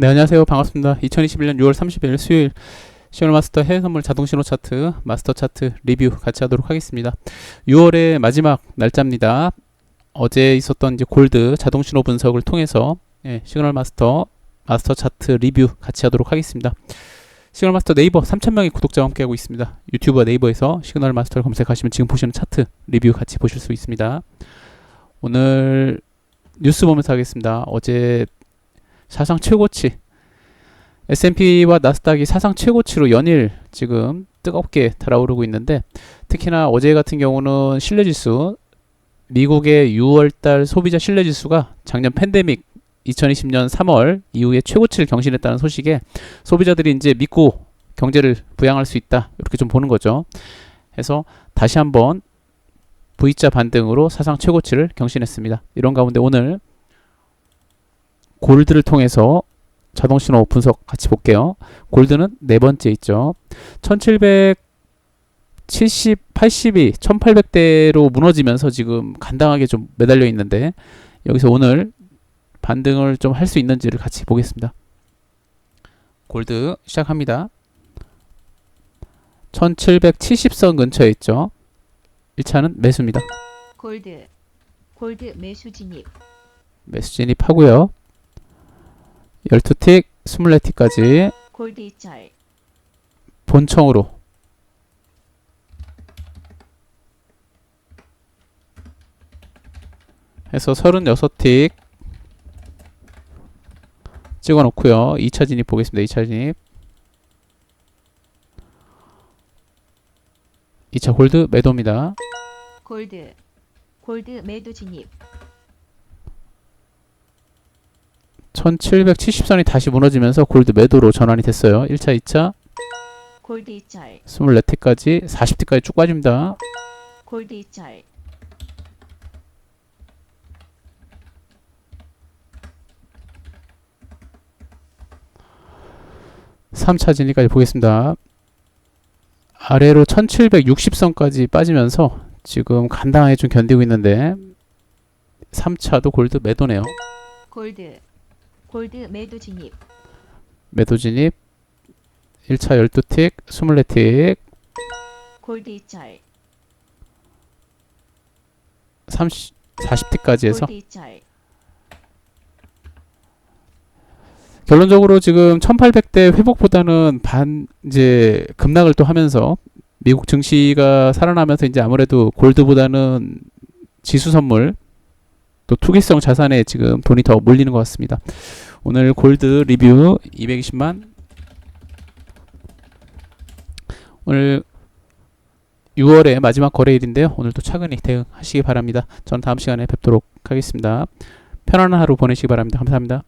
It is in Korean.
네, 안녕하세요. 반갑습니다. 2021년 6월 30일 수요일 시월 마스터 해외 선물 자동 신호 차트 마스터 차트 리뷰 같이 하도록 하겠습니다. 6월의 마지막 날짜입니다. 어제 있었던 이제 골드 자동 신호 분석을 통해서 예, 시그널 마스터 마스터 차트 리뷰 같이 하도록 하겠습니다. 시그널 마스터 네이버 3,000명의 구독자와 함께하고 있습니다. 유튜브와 네이버에서 시그널 마스터를 검색하시면 지금 보시는 차트 리뷰 같이 보실 수 있습니다. 오늘 뉴스 보면서 하겠습니다. 어제 사상 최고치 S&P와 나스닥이 사상 최고치로 연일 지금 뜨겁게 달아오르고 있는데 특히나 어제 같은 경우는 신뢰지수 미국의 6월달 소비자 신뢰지수가 작년 팬데믹 2020년 3월 이후에 최고치를 경신했다는 소식에 소비자들이 이제 믿고 경제를 부양할 수 있다 이렇게 좀 보는 거죠. 해서 다시 한번 V자 반등으로 사상 최고치를 경신했습니다. 이런 가운데 오늘 골드를 통해서 자동 신호 분석 같이 볼게요. 골드는 네 번째 있죠. 1770, 82, 1800대로 무너지면서 지금 간당하게 좀 매달려 있는데 여기서 오늘 반등을 좀 할 수 있는지를 같이 보겠습니다. 골드 시작합니다. 1770선 근처에 있죠. 1차는 매수입니다. 골드 골드 매수 진입 매수 진입하고요. 12틱, 24틱까지 골드 이철 본청으로 해서 36틱 찍어 놓고요. 2차 진입 보겠습니다. 2차 진입 2차 골드 매도입니다. 골드 골드 매도 진입 1770선이 다시 무너지면서 골드 매도로 전환이 됐어요. 1차, 2차 골드 이철 24틱까지 40틱까지 쭉 빠집니다. 골드 이철 3차 진입까지 보겠습니다. 아래로 1760선까지 빠지면서 지금 간당하게 좀 견디고 있는데 3차도 골드 매도네요. 골드 골드 매도 진입. 매도 진입. 1차 12틱, 24틱, 골드 이철. 30, 40틱까지 해서? 골드 이철. 결론적으로 지금 1800대 회복보다는 반 이제 급락을 또 하면서 미국 증시가 살아나면서 이제 아무래도 골드보다는 지수 선물 또 투기성 자산에 지금 돈이 더 몰리는 것 같습니다. 오늘 골드 리뷰 220만 오늘 6월의 마지막 거래일인데요. 오늘도 차근히 대응하시기 바랍니다. 저는 다음 시간에 뵙도록 하겠습니다. 편안한 하루 보내시기 바랍니다. 감사합니다.